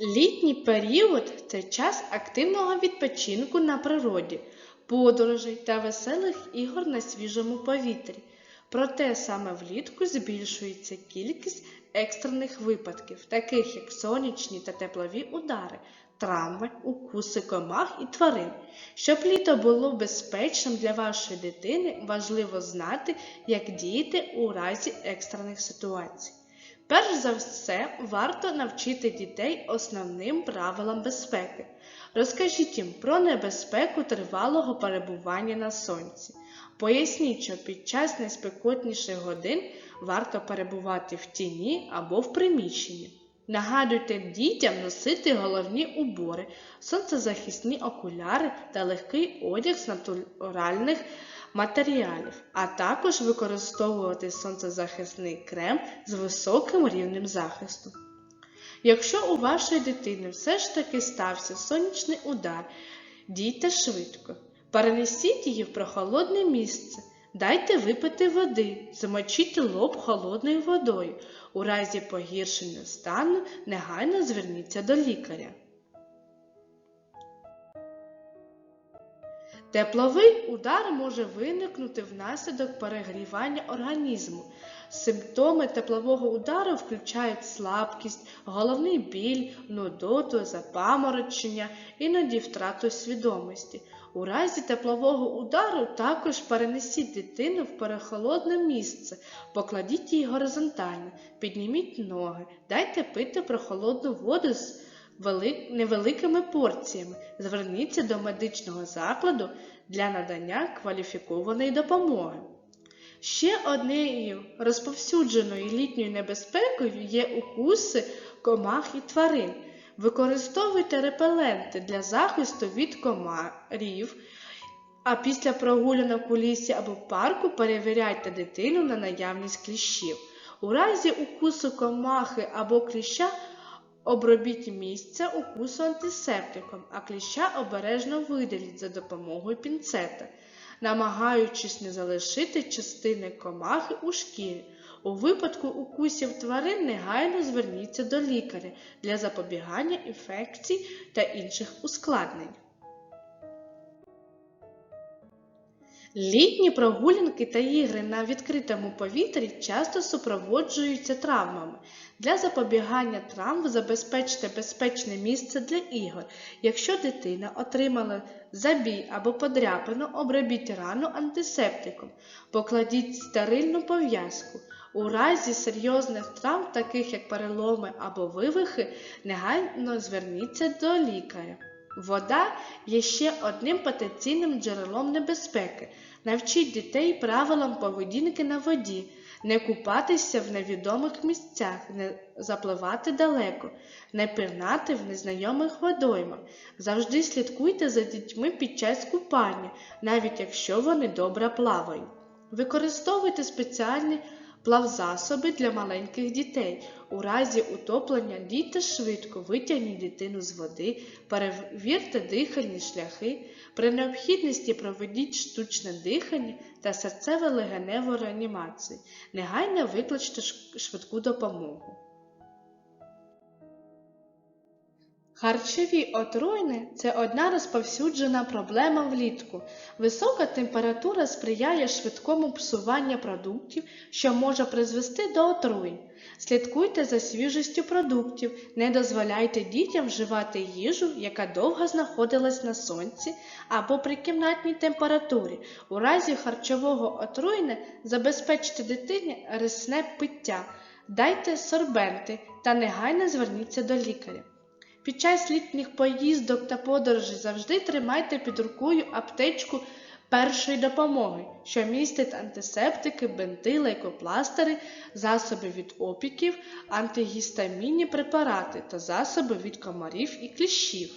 Літній період це час активного відпочинку на природі, подорожей та веселих ігор на свіжому повітрі. Проте саме влітку збільшується кількість екстрених випадків, таких як сонячні та теплові удари, травми, укуси комах і тварин. Щоб літо було безпечним для вашої дитини, важливо знати, як діяти у разі екстрених ситуацій. Перш за все, варто навчити дітей основним правилам безпеки. Розкажіть їм про небезпеку тривалого перебування на сонці. Поясніть, що під час найспекотніших годин варто перебувати в тіні або в приміщенні. Нагадуйте дітям носити головні убори, сонцезахисні окуляри та легкий одяг з натуральних матеріалів, а також використовувати сонцезахисний крем з високим рівнем захисту. Якщо у вашої дитини все ж таки стався сонячний удар, дійте швидко. Перенесіть її в прохолодне місце, дайте випити води, замочіть лоб холодною водою. У разі погіршення стану негайно зверніться до лікаря. Тепловий удар може виникнути внаслідок перегрівання організму. Симптоми теплового удару включають слабкість, головний біль, нудоту, запаморочення, іноді втрату свідомості. У разі теплового удару також перенесіть дитину в перехолодне місце, покладіть її горизонтально, підніміть ноги, дайте пити прохолодну воду з невеликими порціями. Зверніться до медичного закладу для надання кваліфікованої допомоги. Ще однією розповсюдженою літньою небезпекою є укуси комах і тварин. Використовуйте репеленти для захисту від комарів, а після прогулянок у лісі або парку перевіряйте дитину на наявність кліщів. У разі укусу комахи або кліща обробіть місце укусу антисептиком, а кліща обережно видаліть за допомогою пінцета, намагаючись не залишити частини комахи у шкірі. У випадку укусів тварин негайно зверніться до лікаря для запобігання інфекцій та інших ускладнень. Літні прогулянки та ігри на відкритому повітрі часто супроводжуються травмами. Для запобігання травм забезпечте безпечне місце для ігор. Якщо дитина отримала забій або подряпину, обробіть рану антисептиком, покладіть стерильну пов'язку. У разі серйозних травм, таких як переломи або вивихи, негайно зверніться до лікаря. Вода є ще одним потенційним джерелом небезпеки. Навчіть дітей правилам поведінки на воді, не купатися в невідомих місцях, не запливати далеко, не пірнати в незнайомих водоймах. Завжди слідкуйте за дітьми під час купання, навіть якщо вони добре плавають. Використовуйте спеціальні плавзасоби для маленьких дітей. У разі утоплення дійте швидко, витягніть дитину з води, перевірте дихальні шляхи. При необхідності проведіть штучне дихання та серцево-легеневу реанімацію. Негайно викличте швидку допомогу. Харчові отруйни це одна розповсюджена проблема влітку. Висока температура сприяє швидкому псуванню продуктів, що може призвести до отруєнь. Слідкуйте за свіжістю продуктів, не дозволяйте дітям вживати їжу, яка довго знаходилась на сонці або при кімнатній температурі. У разі харчового отруєння забезпечте дитині рисне пиття, дайте сорбенти та негайно зверніться до лікаря. Під час літніх поїздок та подорожей завжди тримайте під рукою аптечку першої допомоги, що містить антисептики, бинти, лейкопластери, засоби від опіків, антигістамінні препарати та засоби від комарів і кліщів.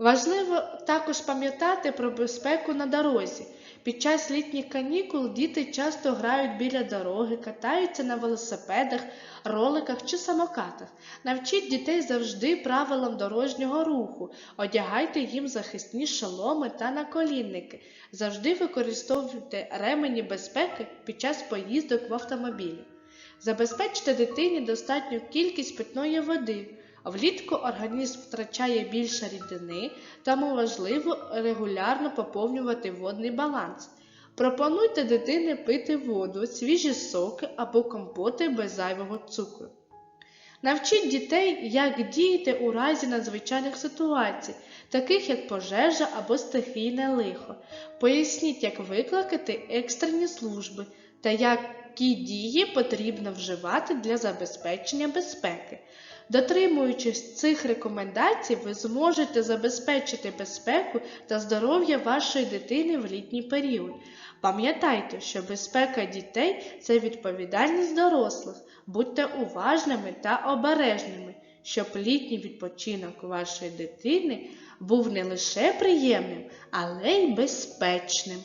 Важливо також пам'ятати про безпеку на дорозі. Під час літніх канікул діти часто грають біля дороги, катаються на велосипедах, роликах чи самокатах. Навчіть дітей завжди правилам дорожнього руху, одягайте їм захисні шоломи та наколінники. Завжди використовуйте ремені безпеки під час поїздок в автомобілі. Забезпечте дитині достатню кількість питної води. Влітку організм втрачає більше рідини, тому важливо регулярно поповнювати водний баланс. Пропонуйте дитині пити воду, свіжі соки або компоти без зайвого цукру. Навчіть дітей, як діяти у разі надзвичайних ситуацій, таких як пожежа або стихійне лихо. Поясніть, як викликати екстрені служби та які дії потрібно вживати для забезпечення безпеки. Дотримуючись цих рекомендацій, ви зможете забезпечити безпеку та здоров'я вашої дитини в літній період. Пам'ятайте, що безпека дітей це відповідальність дорослих. Будьте уважними та обережними, щоб літній відпочинок вашої дитини був не лише приємним, але й безпечним.